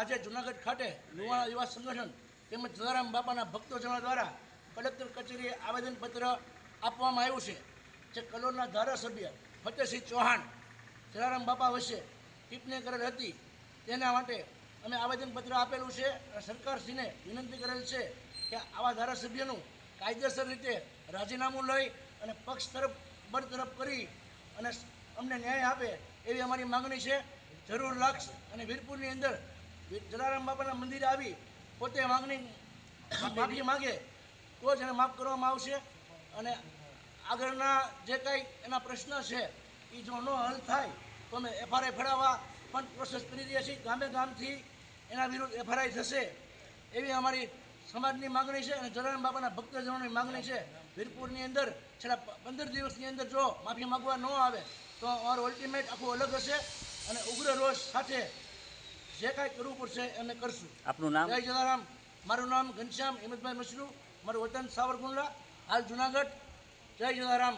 આજે જુનાગઢ ખાતે યુવા યુવા સંગઠન તેમજ જલારામ બાપાના ભક્તોજનો દ્વારા કલેક્ટર કચેરીએ આવેદનપત્ર આપવામાં આવ્યું છે જે કલોલના ધારાસભ્ય ફતેહસિંહ ચૌહાણ, જલારામ બાપા વચ્ચે ટિપ્પણી કરેલ હતી. તેના માટે અમે આવેદનપત્ર આપેલું છે અને સરકારશ્રીને વિનંતી કરેલ છે કે આવા ધારાસભ્યનું કાયદેસર રીતે રાજીનામું લઈ અને પક્ષ તરફ બરતરફ કરી અને અમને ન્યાય આપે એવી અમારી માંગણી છે. જરૂર લાગશે અને વીરપુરની અંદર જલારામ બાપાના મંદિરે આવી, પોતે માંગણી માફી માગે, તો જ એને માફ કરવામાં આવશે. અને આગળના જે કાંઈ એના પ્રશ્ન છે, એ જો ન હલ થાય, તો અમે એફઆરઆઈ ફેરવવા પણ પ્રોસેસ કરી રહ્યા છીએ. ગામે ગામથી એના વિરુદ્ધ એફઆરઆઈ થશે, એવી અમારી સમાજની માગણી છે અને જલારામ બાપાના ભક્તજનોની માગણી છે. વીરપુરની અંદર, છેલ્લા પંદર દિવસની અંદર જો માફી માગવા ન આવે, તો અમારું અલ્ટિમેટ આખું અલગ હશે અને ઉગ્ર રોષ સાથે જે કાંઈ કરવું પડશે એને કરશું. આપનું નામ? જય જલારામ. મારું નામ ઘનશ્યામ હિંમતભાઈ મશરૂ. મારું વતન સાવરકુંડલા હાલ જુનાગઢ. જય જલારામ.